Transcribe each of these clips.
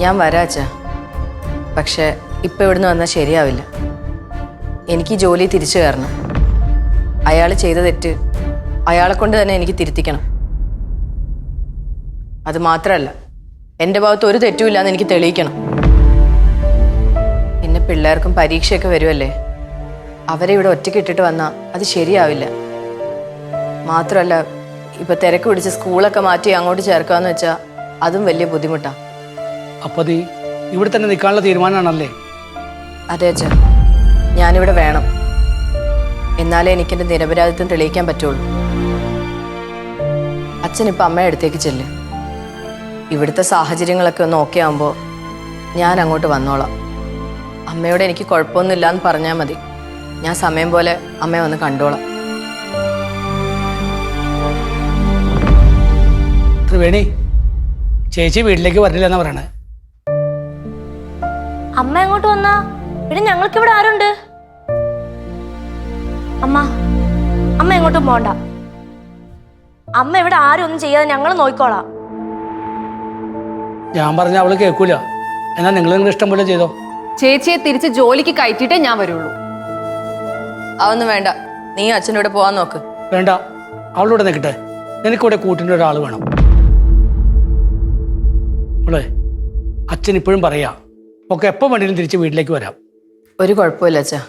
ഞാൻ വരാച്ച പക്ഷേ ഇപ്പം ഇവിടുന്ന് വന്നാൽ ശരിയാവില്ല. എനിക്ക് ജോലി തിരിച്ചു കയറണം അയാൾ ചെയ്ത തെറ്റ് അയാളെ കൊണ്ട് തന്നെ എനിക്ക് തിരുത്തിക്കണം. അത് മാത്രമല്ല എന്റെ ഭാഗത്ത് ഒരു തെറ്റുമില്ല എന്ന് എനിക്ക് തെളിയിക്കണം. പിന്നെ പിള്ളേർക്കും പരീക്ഷയൊക്കെ വരുമല്ലേ? അവരെ ഇവിടെ ഒറ്റയ്ക്ക് ഇട്ടിട്ട് വന്നാൽ അത് ശരിയാവില്ല. മാത്രമല്ല ഇപ്പൊ തിരക്ക് പിടിച്ച് സ്കൂളൊക്കെ മാറ്റി അങ്ങോട്ട് ചേർക്കാന്ന് വെച്ചാൽ അതും വലിയ ബുദ്ധിമുട്ടാണ് അപ്പോൾ അത് ഇവിടെ തന്നെ നിൽക്കാനുള്ള തീരുമാനമാണല്ലേ? അതെ അച്ഛൻ ഞാനിവിടെ വേണം. എന്നാലേ എനിക്കെന്റെ നിരപരാധിത്വം തെളിയിക്കാൻ പറ്റുള്ളൂ. അച്ഛൻ ഇപ്പം അമ്മയുടെ അടുത്തേക്ക് ചെല്ല്. ഇവിടുത്തെ സാഹചര്യങ്ങളൊക്കെ ഒന്ന് ഓക്കെ ആകുമ്പോൾ ഞാൻ അങ്ങോട്ട് വന്നോളാം. അമ്മയോട് എനിക്ക് കുഴപ്പമൊന്നുമില്ല എന്ന് പറഞ്ഞാൽ മതി. ഞാൻ സമയം പോലെ അമ്മയെ ഒന്ന് കണ്ടോളാം. ത്രിവേണി ചേച്ചി വീട്ടിലേക്ക് വരില്ല എന്നാ പറയണേ? അമ്മ എങ്ങോട്ട് വന്നാ? പിന്നെ ഞങ്ങൾക്ക് ഇവിടെ ആരുണ്ട്? അമ്മ അമ്മ എങ്ങോട്ടും പോണ്ട. അമ്മ ഇവിടെ ആരും ഒന്നും ചെയ്യാതെ ഞങ്ങൾ നോക്കിക്കോളാം ഞാൻ പറഞ്ഞ അവൾ കേൾക്കൂല. എന്നാ നിങ്ങൾ നിങ്ങൾ ഇഷ്ടം പോലെ ചെയ്തോ? ചേച്ചിയെ തിരിച്ച് ജോലിക്ക് കയറ്റിട്ടേ ഞാൻ വരുള്ളൂ. അതൊന്നും വേണ്ട. നീ അച്ഛനോട് പോവാൻ നോക്ക്. വേണ്ട. അവളോട് നിൽക്കട്ടെ. നിനക്കിവിടെ കൂട്ടിന്റെ ഒരാൾ വേണം. അവളെ അച്ഛൻ ഇപ്പോഴും പറയാ ഒക്കെ എപ്പോൾ വേണേലും തിരിച്ച് വീട്ടിലേക്ക് വരാം. ഒരു കുഴപ്പമില്ല അച്ഛാ.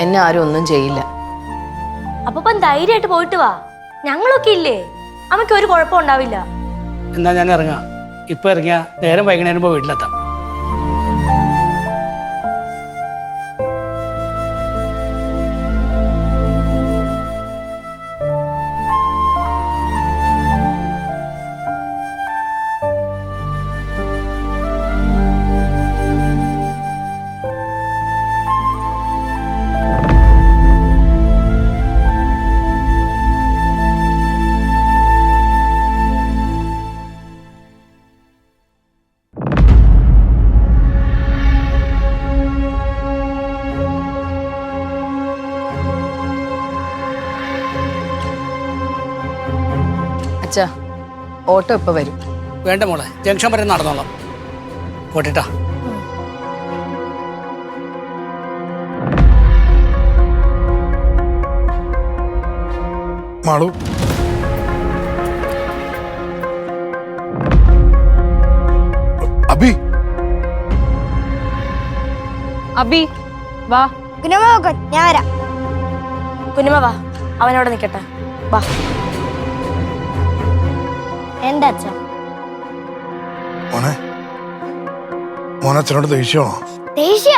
എന്നെ ആരും ഒന്നും ചെയ്യില്ല. അപ്പൊ ധൈര്യമായിട്ട് പോയിട്ട് വാ. ഞങ്ങളൊക്കെ ഇല്ലേ? അമ്മയ്ക്ക് ഒരു കുഴപ്പം ഉണ്ടാവില്ല. എന്നാ ഞാൻ ഇറങ്ങാം. ഇപ്പൊ ഇറങ്ങിയാ നേരം വൈകുന്നേരം വീട്ടിലെത്താം. അച്ഛാ ഓട്ടോ ഇപ്പൊ വരും. വേണ്ട മോളെ ജംഗ്ഷൻ വരെ നടന്നോളാം. പോട്ടിട്ടാ. മാളു. അബി. അബി വാ. ഞാൻ വരാം. കുഞ്ഞുമ വാ അവനോട് നിൽക്കട്ടെ വാ. എന്താ അച്ഛാ മോനെ മോനെ അച്ഛനോട് ദേഷ്യമാണോ ദേഷ്യ?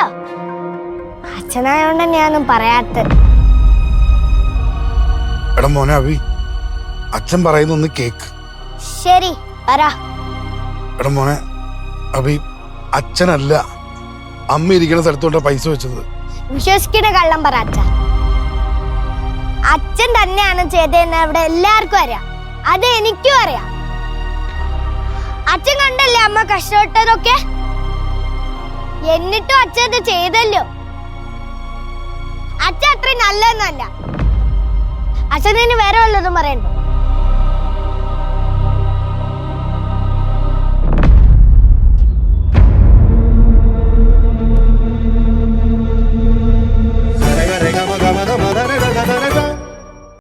അച്ഛനായോണ്ട് ഞാനൊന്നും പറയാത്ത എടാ മോനെ അഭി അച്ഛൻ പറയുന്ന ഒന്ന് കേക്ക്. ശരി പറ എടാ മോനെ അഭി അച്ഛനല്ല അമ്മ ഇരിക്കുന്ന സ്ഥലത്തോട്ടാ പൈസ വെച്ചത്. വിശ്വസിക്കണ കള്ളം പറ അച്ഛ. അച്ഛൻ തന്നെയാണ് ചെയ്തതെന്ന് ഇവിടെ എല്ലാവർക്കും അറിയാം. അത് എനിക്കും അറിയാം. അച്ഛൻ കണ്ടല്ലേ അമ്മ കഷ്ടപ്പെട്ടതൊക്കെ? എന്നിട്ടും അച്ഛൻ ഇത് ചെയ്തല്ലോ. അച്ഛൻ അത്രയും നല്ലതൊന്നല്ല. അച്ഛൻ വേറെ വല്ലതും പറയണ്ടോ